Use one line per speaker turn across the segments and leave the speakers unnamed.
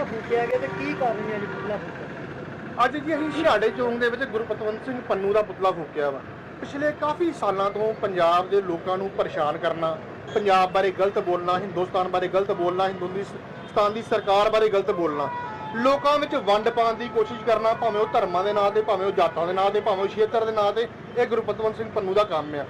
ਪੁਤਲਾ ਫੂਕਿਆ ਗਿਆ ਤੇ ਕੀ ਕਾਰਨ ਹੈ ਜੀ ਪੁਤਲਾ ਫੂਕਿਆ
ਅੱਜ ਜੀ ਅਸੀਂ ਛਿਹਾੜੇ ਚੌਂਕ ਦੇ ਵਿੱਚ ਗੁਰਪਤਵੰਤ ਸਿੰਘ ਪੰਨੂ ਦਾ ਪੁਤਲਾ ਫੂਕਿਆ ਵਾ। ਪਿਛਲੇ ਕਾਫੀ ਸਾਲਾਂ ਤੋਂ ਪੰਜਾਬ ਦੇ ਲੋਕਾਂ ਨੂੰ ਪਰੇਸ਼ਾਨ ਕਰਨਾ, ਪੰਜਾਬ ਬਾਰੇ ਗਲਤ ਬੋਲਣਾ, ਹਿੰਦੁਸਤਾਨ ਬਾਰੇ ਗਲਤ ਬੋਲਣਾ, ਹਿੰਦੁਸਤਾਨ ਦੀ ਸਰਕਾਰ ਬਾਰੇ ਗਲਤ ਬੋਲਣਾ। ਲੋਕਾਂ ਵਿੱਚ ਵੰਡ ਪਾਉਣ ਦੀ ਕੋਸ਼ਿਸ਼ ਕਰਨਾ, ਭਾਵੇਂ ਉਹ ਧਰਮਾਂ ਦੇ ਨਾਂ ਤੇ, ਭਾਵੇਂ ਉਹ ਜਾਤਾਂ ਦੇ ਨਾਂ ਤੇ, ਭਾਵੇਂ ਉਹ ਖੇਤਰ ਦੇ ਨਾਂ ਤੇ, ਇਹ ਗੁਰਪਤਵੰਤ ਸਿੰਘ ਪੰਨੂ ਦਾ ਕੰਮ ਆ।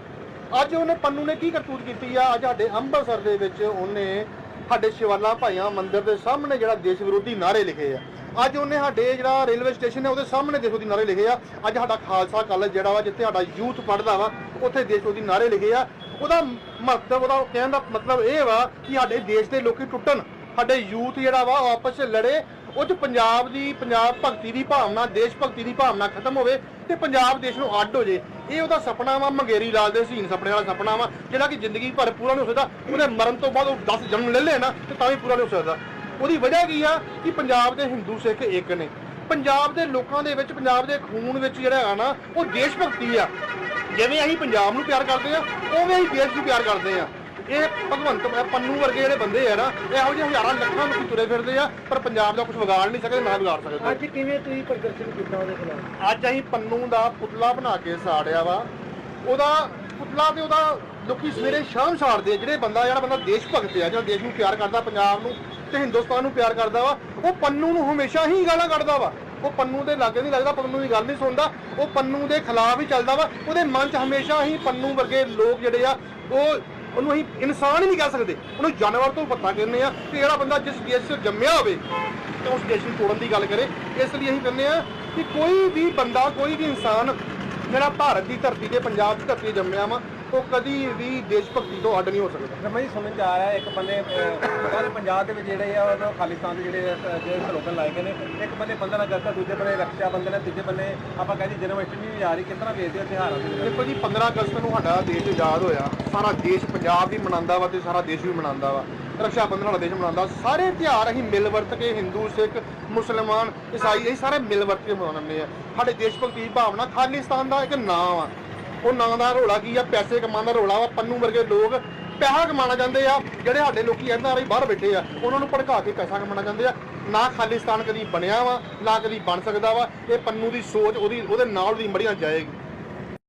ਅੱਜ ਉਹਨੇ ਪੰਨੂ ਨੇ ਕੀ ਕਰਤੂਤ ਕੀਤੀ ਆ? ਅੱਜ ਸਾਡੇ ਅੰਮ੍ਰਿਤਸਰ ਦੇ ਵਿੱਚ ਉਹਨੇ ਸਾਡੇ ਸ਼ਿਵਾਲਾ ਭਾਈਆਂ ਮੰਦਿਰ ਦੇ ਸਾਹਮਣੇ ਜਿਹੜਾ ਦੇਸ਼ ਵਿਰੋਧੀ ਨਾਰੇ ਲਿਖੇ ਆ। ਅੱਜ ਉਹਨੇ ਸਾਡੇ ਜਿਹੜਾ ਰੇਲਵੇ ਸਟੇਸ਼ਨ ਹੈ, ਉਹਦੇ ਸਾਹਮਣੇ ਦੇਸ਼ ਵਿਰੋਧੀ ਨਾਰੇ ਲਿਖੇ ਆ। ਅੱਜ ਸਾਡਾ ਖਾਲਸਾ ਕਾਲਜ ਜਿਹੜਾ ਵਾ, ਜਿੱਥੇ ਸਾਡਾ ਯੂਥ ਪੜਦਾ ਵਾ, ਉੱਥੇ ਦੇਸ਼ ਵਿਰੋਧੀ ਨਾਰੇ ਲਿਖੇ ਆ। ਉਹਦਾ ਮਹੱਤਵ, ਉਹਦਾ ਕਹਿਣ ਦਾ ਮਤਲਬ ਇਹ ਵਾ ਕਿ ਸਾਡੇ ਦੇਸ਼ ਦੇ ਲੋਕੀ ਟੁੱਟਣ, ਸਾਡੇ ਯੂਥ ਜਿਹੜਾ ਵਾ, ਉਹ ਆਪਸ ਵਿੱਚ ਲੜੇ ਉਹ ਚ ਪੰਜਾਬ ਦੀ, ਪੰਜਾਬ ਭਗਤੀ ਦੀ ਭਾਵਨਾ, ਦੇਸ਼ ਭਗਤੀ ਦੀ ਭਾਵਨਾ ਖਤਮ ਹੋਵੇ ਤੇ ਪੰਜਾਬ ਦੇਸ਼ ਨੂੰ ਅੱਡ ਹੋ ਜੇ। ਇਹ ਉਹਦਾ ਸੁਪਨਾ ਵਾ, ਮੰਗੇਰੀ ਲਾਲ ਦੇ ਹਸੀਨ ਸੁਪਨੇ ਵਾਲਾ ਸੁਪਨਾ ਵਾ, ਜਿਹੜਾ ਕਿ ਜ਼ਿੰਦਗੀ ਭਰ ਪੂਰਾ ਨਹੀਂ ਹੋ ਸਕਦਾ। ਉਹਦੇ ਮਰਨ ਤੋਂ ਬਾਅਦ ਉਹ 10 ਜਨਮ ਲੈ ਲੈਣਾ ਤੇ ਤਾਂ ਵੀ ਪੂਰਾ ਨਹੀਂ ਹੋ ਸਕਦਾ। ਉਹਦੀ ਵਜ੍ਹਾ ਕੀ ਆ ਕਿ ਪੰਜਾਬ ਦੇ ਹਿੰਦੂ ਸਿੱਖ ਇੱਕ ਨੇ। ਪੰਜਾਬ ਦੇ ਲੋਕਾਂ ਦੇ ਵਿੱਚ, ਪੰਜਾਬ ਦੇ ਖੂਨ ਵਿੱਚ ਜਿਹੜਾ ਆ ਨਾ, ਉਹ ਦੇਸ਼ ਭਗਤੀ ਆ। ਜਿਵੇਂ ਅਸੀਂ ਪੰਜਾਬ ਨੂੰ ਪਿਆਰ ਕਰਦੇ ਆ, ਉਵੇਂ ਅਸੀਂ ਦੇਸ਼ ਨੂੰ ਪਿਆਰ ਕਰਦੇ ਆ। ਇਹ ਭਗਵੰਤ ਪੰਨੂ ਵਰਗੇ ਜਿਹੜੇ ਬੰਦੇ ਆ ਨਾ ਇਹੋ ਜਿਹੇ ਹਜ਼ਾਰਾਂ ਲੱਖਾਂ ਲੋਕੀ ਤੁਰੇ ਫਿਰਦੇ ਆ ਪਰ ਪੰਜਾਬ ਦਾ ਕੁਝ ਵਿਗਾੜ ਨਹੀਂ ਸਕਦੇ ਨਾ ਵਿਗਾੜ ਸਕਦੇ।
ਅੱਜ ਕਿਵੇਂ ਤੁਸੀਂ ਪ੍ਰਦਰਸ਼ਨ ਕੀਤਾ ਉਹਦੇ ਖਿਲਾਫ?
ਅੱਜ ਅਸੀਂ ਪੰਨੂ ਦਾ ਪੁਤਲਾ ਬਣਾ ਕੇ ਸਾੜਿਆ ਵਾ। ਉਹਦਾ ਪੁਤਲਾ ਤੇ ਉਹਦਾ ਲੋਕੀ ਸਵੇਰੇ ਸ਼ਾਮ ਸਾੜਦੇ ਆ। ਜਿਹੜੇ ਬੰਦਾ ਜਿਹੜਾ ਬੰਦਾ ਦੇਸ਼ ਭਗਤ ਆ ਜਿਹੜਾ ਦੇਸ਼ ਨੂੰ ਪਿਆਰ ਕਰਦਾ ਪੰਜਾਬ ਨੂੰ ਤੇ ਹਿੰਦੁਸਤਾਨ ਨੂੰ ਪਿਆਰ ਕਰਦਾ ਵਾ ਉਹ ਪੰਨੂ ਨੂੰ ਹਮੇਸ਼ਾ ਹੀ ਗਾਲਾਂ ਕੱਢਦਾ ਵਾ। ਉਹ ਪੰਨੂ ਦੇ ਲਾਗੇ ਨਹੀਂ ਲੱਗਦਾ ਪੰਨੂ ਦੀ ਗੱਲ ਨਹੀਂ ਸੁਣਦਾ। ਉਹ ਪੰਨੂ ਦੇ ਖਿਲਾਫ ਹੀ ਚੱਲਦਾ ਵਾ। ਉਹਦੇ ਮਨ 'ਚ ਹਮੇਸ਼ਾ ਹੀ ਪੰਨੂ ਵਰਗੇ ਲੋਕ ਜਿਹੜੇ ਆ ਉਹ ਉਹਨੂੰ ਅਸੀਂ ਇਨਸਾਨ ਹੀ ਨਹੀਂ ਕਹਿ ਸਕਦੇ। ਉਹਨੂੰ ਜਾਨਵਰ ਤੋਂ ਪਤਾ ਕਹਿੰਦੇ ਆ ਕਿ ਜਿਹੜਾ ਬੰਦਾ ਜਿਸ ਦੇਸ਼ 'ਚ ਜੰਮਿਆ ਹੋਵੇ ਤੇ ਉਸ ਦੇਸ਼ ਨੂੰ ਤੋੜਨ ਦੀ ਗੱਲ ਕਰੇ। ਇਸ ਲਈ ਅਸੀਂ ਕਹਿੰਦੇ ਆ ਕਿ ਕੋਈ ਵੀ ਬੰਦਾ, ਕੋਈ ਵੀ ਇਨਸਾਨ ਜਿਹੜਾ ਭਾਰਤ ਦੀ ਧਰਤੀ ਤੇ, ਪੰਜਾਬ ਦੀ ਧਰਤੀ ਤੇ ਜੰਮਿਆ ਵਾ ਉਹ ਕਦੀ ਵੀ ਦੇਸ਼ ਭਗਤੀ ਤੋਂ ਅੱਡ ਨਹੀਂ ਹੋ ਸਕਦਾ।
ਰਮਈ ਸਮਝ ਆ ਰਿਹਾ ਇੱਕ ਬੰਨੇ ਕੱਲ ਪੰਜਾਬ ਦੇ ਵਿੱਚ ਜਿਹੜੇ ਆ ਉਹ ਖਾਲਿਸਤਾਨ ਦੇ ਜਿਹੜੇ ਜਿਹੜੇ ਸਲੋਗਨ ਲਾਏ ਗਏ ਨੇ ਇੱਕ ਬੰਨੇ 15 ਅਗਸਤ ਆ ਦੂਜੇ ਬੰਨੇ ਰਕਸ਼ਾ ਬੰਧਨ ਹੈ ਤੀਜੇ ਬੰਨੇ ਆਪਾਂ ਕਹਿੰਦੇ ਜਨਮ ਅਸ਼ਟਮੀ ਵੀ ਆ ਰਹੀ ਕਿਸ ਤਰ੍ਹਾਂ ਵੇਖਦੇ ਹੋ ਤਿਉਹਾਰਾਂ ਦੇ?
ਦੇਖੋ ਜੀ 15 ਅਗਸਤ ਨੂੰ ਸਾਡਾ ਦੇਸ਼ ਆਜ਼ਾਦ ਹੋਇਆ ਸਾਰਾ ਦੇਸ਼ ਪੰਜਾਬ ਵੀ ਮਨਾਉਂਦਾ ਵਾ ਤੇ ਸਾਰਾ ਦੇਸ਼ ਵੀ ਮਨਾਉਂਦਾ ਵਾ। ਰਕਸ਼ਾ ਬੰਧਨ ਵਾਲਾ ਦੇਸ਼ ਮਨਾਉਂਦਾ ਸਾਰੇ ਤਿਉਹਾਰ ਅਸੀਂ ਮਿਲ ਵਰਤ ਕੇ ਹਿੰਦੂ ਸਿੱਖ ਮੁਸਲਮਾਨ ਈਸਾਈ ਇਹ ਸਾਰੇ ਮਿਲ ਵਰਤ ਕੇ ਮਨਾਉਂਦੇ ਆ। ਸਾਡੇ ਦੇਸ਼ ਭਗਤੀ ਦੀ ਭਾਵਨਾ ਖਾਲਿਸਤਾਨ ਦਾ ਇੱਕ ਨਾਮ ਆ ਉਹ ਨਾਂ ਦਾ ਰੋਲਾ ਕੀ ਆ? ਪੈਸੇ ਕਮਾਉਣ ਦਾ ਰੋਲਾ ਵਾ, ਪੰਨੂ ਵਰਗੇ ਲੋਕ ਪੈਸਾ ਕਮਾਉਣਾ ਚਾਹੁੰਦੇ ਆ, ਜਿਹੜੇ ਸਾਡੇ ਲੋਕੀ ਐਨ ਆਰ ਆਈ ਬਾਹਰ ਬੈਠੇ ਆ, ਉਹਨਾਂ ਨੂੰ ਭੜਕਾ ਕੇ ਪੈਸਾ ਕਮਾਉਣਾ ਚਾਹੁੰਦੇ ਆ। ਨਾ ਖਾਲਿਸਤਾਨ ਕਦੀ ਬਣਿਆ ਵਾ, ਨਾ ਕਦੀ ਬਣ ਸਕਦਾ ਵਾ। ਇਹ ਪੰਨੂ ਦੀ ਸੋਚ, ਉਹਦੀ, ਉਹਦੇ ਨਾਲ ਦੀ ਮੜੀਆਂ ਜਾਏਗੀ।